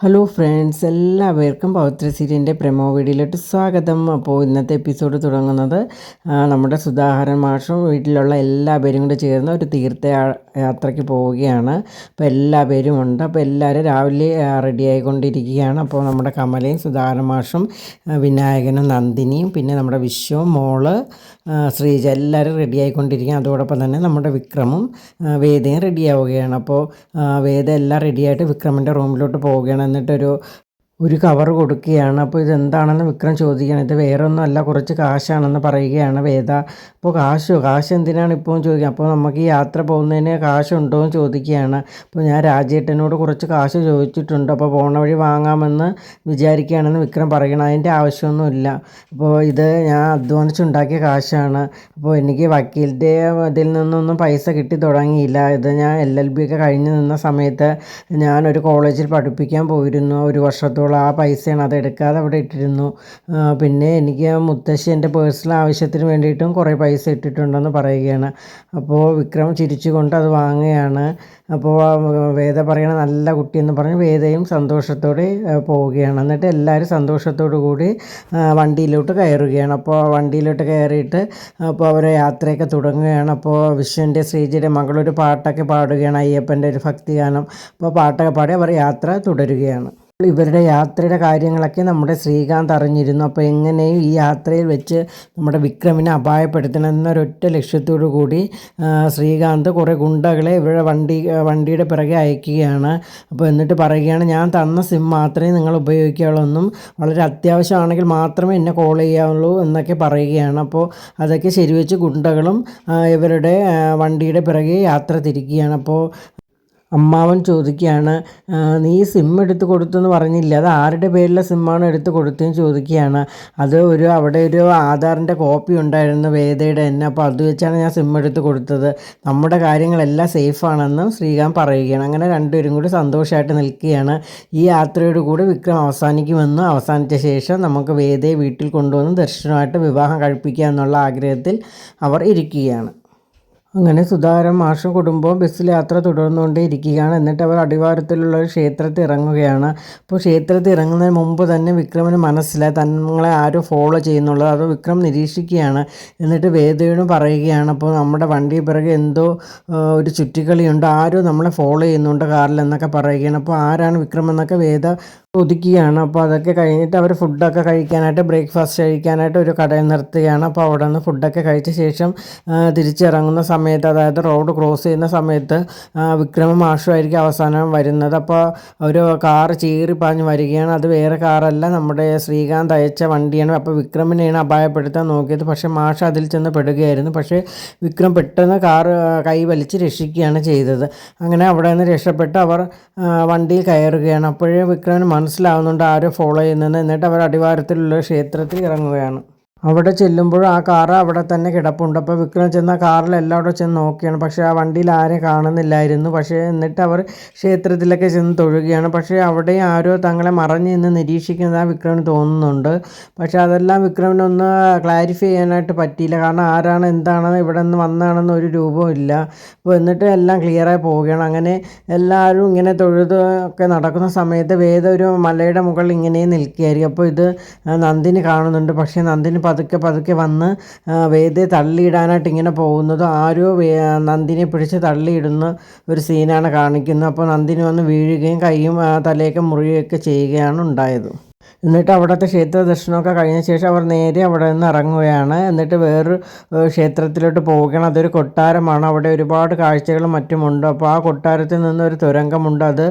Hello friends എല്ലാവർക്കും പൗത്ര സീരിയന്റെ promo വീഡിയോയിലോട്ട് സ്വാഗതം. അപ്പോൾ ഇന്നത്തെ എപ്പിസോഡ് തുടങ്ങുന്നത് നമ്മുടെ സുധാകരൻ മാഷും വീട്ടിലുള്ള എല്ലാവരും കൂടെ ചേർന്ന് ഒരു തീർത്ഥ യാത്രയ്ക്ക് പോവുകയാണ്. അപ്പോൾ എല്ലാവരും ഉണ്ട്. അപ്പോൾ എല്ലാവരും രാവിലെ റെഡി ആയിക്കൊണ്ടിരിക്കുകയാണ്. അപ്പോൾ നമ്മുടെ കമലയും സുധാകരൻ മാഷും വിനായകനും നന്ദിനിയും പിന്നെ നമ്മുടെ വിശ്വവും മോൾ ശ്രീജ എല്ലാവരും റെഡി ആയിക്കൊണ്ടിരിക്കുകയാണ്. അതോടൊപ്പം തന്നെ നമ്മുടെ വിക്രമും വേദയും റെഡി ആവുകയാണ്. അപ്പോൾ വേദ എല്ലാം റെഡിയായിട്ട് വിക്രമിന്റെ റൂമിലോട്ട് പോവുകയാണ്. എന്നിട്ടൊരു ഒരു കവർ കൊടുക്കുകയാണ്. അപ്പോൾ ഇതെന്താണെന്ന് വിക്രം ചോദിക്കുകയാണ്. ഇത് വേറെ ഒന്നുമല്ല കുറച്ച് കാശാണെന്ന് പറയുകയാണ് വേദ. അപ്പോൾ കാശോ? കാശ് എന്തിനാണ് ഇപ്പോൾ ചോദിക്കുക അപ്പോൾ നമുക്ക് ഈ യാത്ര പോകുന്നതിന് കാശുണ്ടോ എന്ന് ചോദിക്കുകയാണ്. അപ്പോൾ ഞാൻ രാജേട്ടനോട് കുറച്ച് കാശ് ചോദിച്ചിട്ടുണ്ട്. അപ്പോൾ പോണ വഴി വാങ്ങാമെന്ന് വിചാരിക്കുകയാണെന്ന് വിക്രം പറയണം അതിന്റെ ആവശ്യമൊന്നുമില്ല. അപ്പോൾ ഇത് ഞാൻ അധ്വാനിച്ചുണ്ടാക്കിയ കാശാണ്. അപ്പോൾ എനിക്ക് വക്കീലിന്റെ ഇതിൽ നിന്നൊന്നും പൈസ കിട്ടി തുടങ്ങിയില്ല. ഇത് ഞാൻ എൽ എൽ ബി ഒക്കെ കഴിഞ്ഞ് നിന്ന സമയത്ത് ഞാനൊരു കോളേജിൽ പഠിപ്പിക്കാൻ പോയിരുന്നു. ഒരു വർഷത്തോളം ഉള്ളൂ ആ പൈസയാണ് അത് എടുക്കാതെ അവിടെ ഇട്ടിരുന്നു. പിന്നെ എനിക്ക് മുത്തശ്ശി എന്റെ പേഴ്സണൽ ആവശ്യത്തിന് വേണ്ടിയിട്ടും കുറേ പൈസ ഇട്ടിട്ടുണ്ടെന്ന് പറയുകയാണ്. അപ്പോൾ വിക്രം ചിരിച്ചുകൊണ്ട് അത് വാങ്ങുകയാണ്. അപ്പോൾ വേദ പറയണ നല്ല കുട്ടിയെന്ന് പറഞ്ഞ് വേദയും സന്തോഷത്തോടെ പോവുകയാണ്. എന്നിട്ട് എല്ലാവരും സന്തോഷത്തോടു കൂടി വണ്ടിയിലോട്ട് കയറുകയാണ്. അപ്പോൾ വണ്ടിയിലോട്ട് കയറിയിട്ട് അപ്പോൾ അവരെ യാത്രയൊക്കെ തുടങ്ങുകയാണ്. അപ്പോൾ വിശ്വന്റെ ശ്രീജിയുടെ മകളൊരു പാട്ടൊക്കെ പാടുകയാണ്. അയ്യപ്പന്റെ ഒരു ഭക്തിഗാനം. അപ്പോൾ പാട്ടൊക്കെ പാടി അവർ യാത്ര തുടരുകയാണ്. ഇവരുടെ യാത്രയുടെ കാര്യങ്ങളൊക്കെ നമ്മുടെ ശ്രീകാന്ത് അറിഞ്ഞിരുന്നു. അപ്പോൾ എങ്ങനെയും ഈ യാത്രയിൽ വെച്ച് നമ്മുടെ വിക്രമിനെ അപായപ്പെടുത്തണം എന്നൊരൊറ്റ ലക്ഷ്യത്തോടു കൂടി ശ്രീകാന്ത് കുറേ ഗുണ്ടകളെ ഇവരുടെ വണ്ടി വണ്ടിയുടെ പിറകെ അയക്കുകയാണ്. അപ്പോൾ എന്നിട്ട് പറയുകയാണ് ഞാൻ തന്ന സിം മാത്രമേ നിങ്ങൾ ഉപയോഗിക്കാവുള്ളൂ. വളരെ അത്യാവശ്യമാണെങ്കിൽ മാത്രമേ എന്നെ കോൾ ചെയ്യാവുള്ളൂ എന്നൊക്കെ പറയുകയാണ്. അപ്പോൾ അതൊക്കെ ശരിവെച്ച് ഗുണ്ടകളും ഇവരുടെ വണ്ടിയുടെ പിറകെ യാത്ര തിരിക്കുകയാണ്. അപ്പോൾ അമ്മാവൻ ചോദിക്കുകയാണ് നീ സിം എടുത്ത് കൊടുത്തെന്ന് പറഞ്ഞില്ല? അത് ആരുടെ പേരിലെ സിമ്മാണ് എടുത്ത് കൊടുത്തതെന്ന് ചോദിക്കുകയാണ്. അത് ഒരു അവിടെ ഒരു ആധാറിന്റെ കോപ്പി ഉണ്ടായിരുന്നു വേദയുടെ തന്നെ. അപ്പോൾ അത് വെച്ചാണ് ഞാൻ സിം എടുത്ത് കൊടുത്തത്. നമ്മുടെ കാര്യങ്ങളെല്ലാം സേഫാണെന്നും ശ്രീകാന്ത് പറയുകയാണ്. അങ്ങനെ രണ്ടുപേരും കൂടി സന്തോഷമായിട്ട് നിൽക്കുകയാണ്. ഈ യാത്രയോട് കൂടി വിക്രം അവസാനിക്കുമെന്നും അവസാനിച്ച ശേഷം നമുക്ക് വേദയെ വീട്ടിൽ കൊണ്ടുവന്ന് ദർശനമായിട്ട് വിവാഹം കഴിപ്പിക്കുക എന്നുള്ള ആഗ്രഹത്തിൽ അവർ ഇരിക്കുകയാണ്. അങ്ങനെ സുധാകരൻ മാഷും കുടുംബവും ബസ്സിൽ യാത്ര തുടർന്നുകൊണ്ടേ ഇരിക്കുകയാണ് എന്നിട്ട് അവർ അടിവാരത്തിലുള്ള ഒരു ക്ഷേത്രത്തിൽ ഇറങ്ങുകയാണ്. അപ്പോൾ ക്ഷേത്രത്തിൽ ഇറങ്ങുന്നതിന് മുമ്പ് തന്നെ വിക്രമിന് മനസ്സിലായി തങ്ങളെ ആരും ഫോളോ ചെയ്യുന്നുള്ളത്. അത് വിക്രം നിരീക്ഷിക്കുകയാണ്. എന്നിട്ട് വേദയോടും പറയുകയാണ് അപ്പോൾ നമ്മുടെ വണ്ടി പിറകെ എന്തോ ഒരു ചുറ്റിക്കളിയുണ്ട്. ആരും നമ്മളെ ഫോളോ ചെയ്യുന്നുണ്ട് കാറിൽ എന്നൊക്കെ പറയുകയാണ്. അപ്പോൾ ആരാണ് വിക്രം എന്നൊക്കെ വേദ ഒതുക്കുകയാണ് അപ്പോൾ അതൊക്കെ കഴിഞ്ഞിട്ട് അവർ ഫുഡൊക്കെ കഴിക്കാനായിട്ട് ബ്രേക്ക്ഫാസ്റ്റ് കഴിക്കാനായിട്ട് ഒരു കടയിൽ നിർത്തുകയാണ്. അപ്പോൾ അവിടെ നിന്ന് ഫുഡൊക്കെ കഴിച്ച ശേഷം തിരിച്ചിറങ്ങുന്ന സമയത്ത് അതായത് റോഡ് ക്രോസ് ചെയ്യുന്ന സമയത്ത് വിക്രമ മാഷുമായിരിക്കും അവസാനം വരുന്നത്. അപ്പോൾ ഒരു കാറ് ചീറി പാഞ്ഞ് വരികയാണ്. അത് വേറെ കാറല്ല. നമ്മുടെ ശ്രീകാന്ത് അയച്ച വണ്ടിയാണ്. അപ്പോൾ വിക്രമിനെയാണ് അപായപ്പെടുത്താൻ നോക്കിയത്. പക്ഷേ മാഷ അതിൽ ചെന്ന് പെടുകയായിരുന്നു. പക്ഷേ വിക്രം പെട്ടെന്ന് കാർ കൈ വലിച്ച് രക്ഷിക്കുകയാണ് ചെയ്തത്. അങ്ങനെ അവിടെ നിന്ന് രക്ഷപ്പെട്ട് അവർ വണ്ടിയിൽ കയറുകയാണ്. അപ്പോഴേ വിക്രമിന് മനസ്സിലാവുന്നുണ്ട് ആരും ഫോളോ ചെയ്യുന്നതെന്ന്. എന്നിട്ട് അവർ അടിവാരത്തിലുള്ള ക്ഷേത്രത്തിൽ ഇറങ്ങുകയാണ്. അവിടെ ചെല്ലുമ്പോൾ ആ കാർ അവിടെ തന്നെ കിടപ്പുണ്ട്. അപ്പോൾ വിക്രം ചെന്ന കാറിൽ എല്ലാവിടെ ചെന്ന് നോക്കിയാണ്. പക്ഷേ ആ വണ്ടിയിൽ ആരെയും കാണുന്നില്ലായിരുന്നു. പക്ഷേ എന്നിട്ട് അവർ ക്ഷേത്രത്തിലൊക്കെ ചെന്ന് തൊഴുകയാണ്. പക്ഷേ അവിടെ ആരോ തങ്ങളെ മറഞ്ഞ് നിന്ന് നിരീക്ഷിക്കുന്നത് ആ വിക്രമിന് തോന്നുന്നുണ്ട്. പക്ഷേ അതെല്ലാം വിക്രമിനൊന്ന് ക്ലാരിഫൈ ചെയ്യാനായിട്ട് പറ്റിയില്ല. കാരണം ആരാണ് എന്താണെന്ന് ഇവിടെ നിന്ന് വന്നതാണെന്ന് ഒരു രൂപവും ഇല്ല. അപ്പോൾ എന്നിട്ട് എല്ലാം ക്ലിയറായി പോവുകയാണ്. അങ്ങനെ എല്ലാവരും ഇങ്ങനെ തൊഴുത് ഒക്കെ നടക്കുന്ന സമയത്ത് വേദ ഒരു മലയുടെ മുകളിൽ ഇങ്ങനെ നിൽക്കുകയായിരിക്കും. അപ്പോൾ ഇത് നന്ദിനി കാണുന്നുണ്ട്. പക്ഷേ നന്ദിനി പതുക്കെ പതുക്കെ വന്ന് വേദയെ തള്ളിയിടാനായിട്ട് ഇങ്ങനെ പോകുന്നത്. ആരോ നന്ദിനെ പിടിച്ച് തള്ളിയിടുന്ന ഒരു സീനാണ് കാണിക്കുന്നത്. അപ്പോൾ നന്ദിനി വന്ന് വീഴുകയും കൈയും തലയൊക്കെ മുറിയുകയൊക്കെ ചെയ്യുകയാണ് ഉണ്ടായത്. എന്നിട്ട് അവിടുത്തെ ക്ഷേത്ര ദർശനമൊക്കെ കഴിഞ്ഞ ശേഷം അവർ നേരെ അവിടെ നിന്ന് ഇറങ്ങുകയാണ്. എന്നിട്ട് വേറൊരു ക്ഷേത്രത്തിലോട്ട് പോവുകയാണ്. അതൊരു കൊട്ടാരമാണ്. അവിടെ ഒരുപാട് കാഴ്ചകളും മറ്റുമുണ്ട്. അപ്പോൾ ആ കൊട്ടാരത്തിൽ നിന്ന് ഒരു തുരങ്കമുണ്ട് അത്.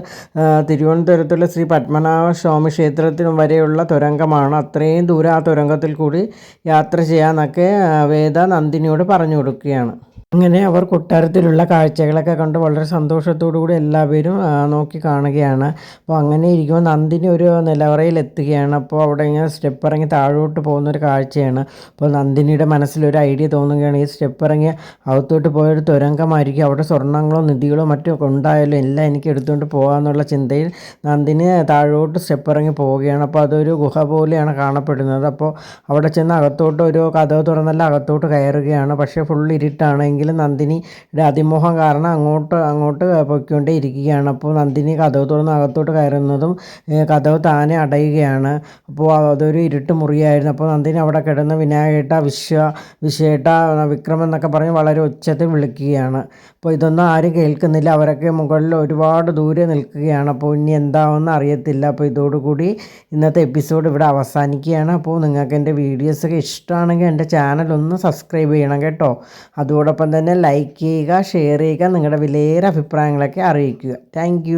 തിരുവനന്തപുരത്തുള്ള ശ്രീ പത്മനാഭ സ്വാമി ക്ഷേത്രത്തിന് വരെയുള്ള തുരങ്കമാണ്. അത്രയും ദൂരം ആ തുരങ്കത്തിൽ കൂടി യാത്ര ചെയ്യാമെന്നൊക്കെ വേദ നന്ദിനിയോട് പറഞ്ഞു കൊടുക്കുകയാണ്. അങ്ങനെ അവർ കൊട്ടാരത്തിലുള്ള കാഴ്ചകളൊക്കെ കണ്ട് വളരെ സന്തോഷത്തോടു കൂടി എല്ലാവരും നോക്കി കാണുകയാണ്. അപ്പോൾ അങ്ങനെ ഇരിക്കുമ്പോൾ നന്ദിനി ഒരു നിലവറയിൽ എത്തുകയാണ്. അപ്പോൾ അവിടെ ഇങ്ങനെ സ്റ്റെപ്പ് ഇറങ്ങി താഴോട്ട് പോകുന്ന ഒരു കാഴ്ചയാണ്. അപ്പോൾ നന്ദിനിയുടെ മനസ്സിലൊരു ഐഡിയ തോന്നുകയാണ്. ഈ സ്റ്റെപ്പ് ഇറങ്ങി അകത്തോട്ട് പോയൊരു തുരങ്കമായിരിക്കും. അവിടെ സ്വർണങ്ങളോ നിധികളോ മറ്റോ ഉണ്ടായാലും എല്ലാം എനിക്ക് എടുത്തുകൊണ്ട് പോകാമെന്നുള്ള ചിന്തയിൽ നന്ദിനി താഴോട്ട് സ്റ്റെപ്പ് ഇറങ്ങി പോവുകയാണ്. അപ്പോൾ അതൊരു ഗുഹ പോലെയാണ് കാണപ്പെടുന്നത്. അപ്പോൾ അവിടെ ചെന്ന് അകത്തോട്ട് ഒരു കഥ തുറന്നല്ല അകത്തോട്ട് കയറുകയാണ്. പക്ഷേ ഫുൾ ഇരുട്ടാണെങ്കിൽ ആണെങ്കിലും നന്ദിനിയുടെ അതിമോഹം കാരണം അങ്ങോട്ട് അങ്ങോട്ട് പൊയ്ക്കൊണ്ടേ ഇരിക്കുകയാണ് അപ്പോൾ നന്ദിനി കഥവ് തുറന്ന് അകത്തോട്ട് കയറുന്നതും കഥവ് താനെ അടയുകയാണ്. അപ്പോൾ അതൊരു ഇരുട്ട് മുറിയായിരുന്നു. അപ്പോൾ നന്ദിനി അവിടെ കിടന്ന് വിനായകേട്ട വിശ്വ വിശ്വേട്ട വിക്രം എന്നൊക്കെ പറഞ്ഞ് വളരെ ഉച്ചത്തിൽ വിളിക്കുകയാണ്. അപ്പോൾ ഇതൊന്നും ആരും കേൾക്കുന്നില്ല. അവരൊക്കെ മുകളിൽ ഒരുപാട് ദൂരെ നിൽക്കുകയാണ്. അപ്പോൾ ഇനി എന്താണെന്ന് അറിയത്തില്ല. അപ്പോൾ ഇതോടുകൂടി ഇന്നത്തെ എപ്പിസോഡ് ഇവിടെ അവസാനിക്കുകയാണ്. അപ്പോൾ നിങ്ങൾക്ക് എന്റെ വീഡിയോസൊക്കെ ഇഷ്ടമാണെങ്കിൽ എന്റെ ചാനൽ ഒന്ന് സബ്സ്ക്രൈബ് ചെയ്യണം കേട്ടോ. അതോടൊപ്പം തന്നെ ലൈക്ക് ചെയ്യുക ഷെയർ ചെയ്യുക നിങ്ങളുടെ വിലയേറെ അഭിപ്രായങ്ങളൊക്കെ അറിയിക്കുക. താങ്ക്